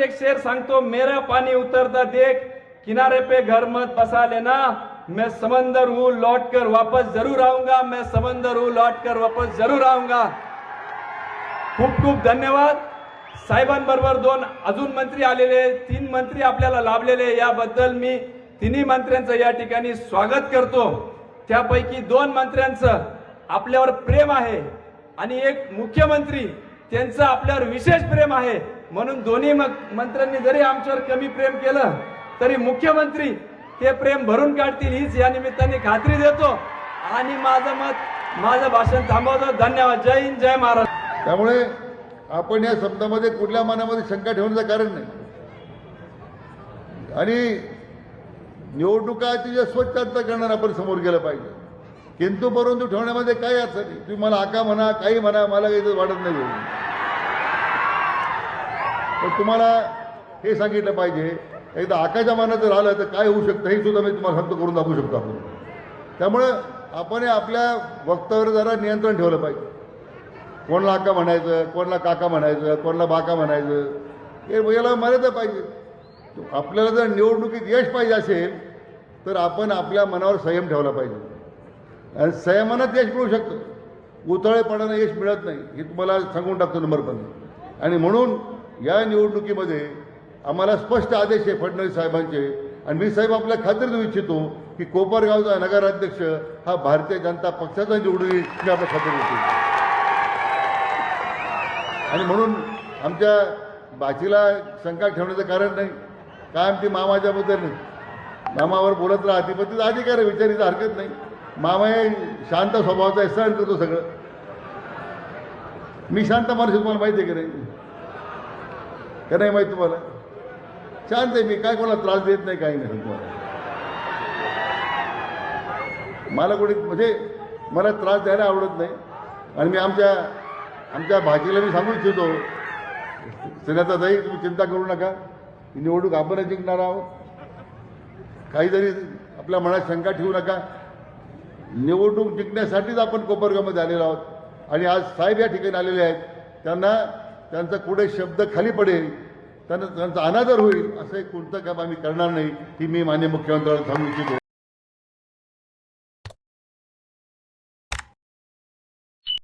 एक शेर सांगतो मेरा पाणी उतरता देख किनारे पे घर मत बसा लेना। मैं समंदर हूँ लौट कर वापस जरूर आऊंगा। मैं समंदर हूँ लौट कर वापस जरूर आऊंगा। खूप खूप धन्यवाद। साहेबांबरोबर दोन अजून मंत्री आलेले तीन मंत्री आपल्याला लाभलेले याबद्दल मी तिन्ही मंत्र्यांचं या ठिकाणी स्वागत करतो. त्यापैकी दोन मंत्र्यांचं आपल्यावर प्रेम आहे आणि एक मुख्यमंत्री त्यांचं आपल्यावर विशेष प्रेम आहे. म्हणून दोन्ही मंत्र्यांनी जरी आमच्यावर कमी प्रेम केलं तरी मुख्यमंत्री ते प्रेम भरून काढतील हीच या निमित्ताने खात्री देतो. आणि माझं मत माझं भाषण थांबवतो. धन्यवाद. जय हिंद जय महाराष्ट्र. त्यामुळे आपण या शब्दामध्ये कुठल्या मनामध्ये शंका ठेवण्याचं कारण नाही. आणि निवडणुका तिच्या स्वच्छ करणार आपण समोर गेलं पाहिजे. किंतु परंतु ठेवण्यामध्ये काही अर्थ नाही. तुम्ही मला आका म्हणा काही म्हणा मला काही वाटत नाही. पण तुम्हाला हे सांगितलं पाहिजे एकदा आकाच्या मानाचं राहिलं तर काय होऊ शकतं हे सुद्धा मी तुम्हाला सांगतो करून दाखवू शकतो आपण. त्यामुळं आपण हे आपल्या वक्तव्यावर जरा नियंत्रण ठेवलं पाहिजे. कोणाला आका म्हणायचं कोणाला काका म्हणायचं कोणाला बाका म्हणायचं हे याला मर्यादा पाहिजे. आपल्याला जर निवडणुकीत यश पाहिजे असेल तर आपण आपल्या मनावर संयम ठेवला पाहिजे. आणि संयमानात यश मिळू शकतं. उतळेपणानं यश मिळत नाही हे तुम्हाला सांगून टाकतो नंबर पण. आणि म्हणून या निवडणुकीमध्ये आम्हाला स्पष्ट आदेश आहे फडणवीस साहेबांचे. आणि मी साहेब आपल्या खात्री देऊ इच्छितो की कोपरगावचा नगराध्यक्ष हा भारतीय जनता पक्षाचा निवडून येईल मी आपल्या खात्री देतो आणि म्हणून आमच्या बाचीला शंका ठेवण्याचं कारण नाही. काय आमची मामाच्याबद्दल नाही. मामावर बोलत राहते पण तिचा अधिकार आहे विचारीचा हरकत नाही. मामा हे शांत स्वभावाचा आहे सहन करतो सगळं. मी शांत माणूस तुम्हाला माहिती आहे की नाही? का नाही माहीत तुम्हाला? शांत आहे मी काय कोणाला त्रास देत नाही काही नाही. तुम्हाला मला कोणी म्हणजे मला त्रास द्यायला आवडत नाही. आणि मी आमच्या आमच्या भाजीला मी सांगू इच्छितो सण्याचा जाईल तुम्ही चिंता करू नका. निवडणूक आपणच जिंकणार आहोत. काही जरी आपल्या मनात शंका ठेवू नका. निवडणूक जिंकण्यासाठीच आपण कोपरगामध्ये आलेलो आहोत. आणि आज साहेब या ठिकाणी आलेले आहेत. त्यांना त्यांचा कुठे शब्द खाली पडेल त्यांना त्यांचा अनादर होईल असं एक कोणतं काम आम्ही करणार नाही ही मी मान्य मुख्यमंत्र्यांना सांगू इच्छितो.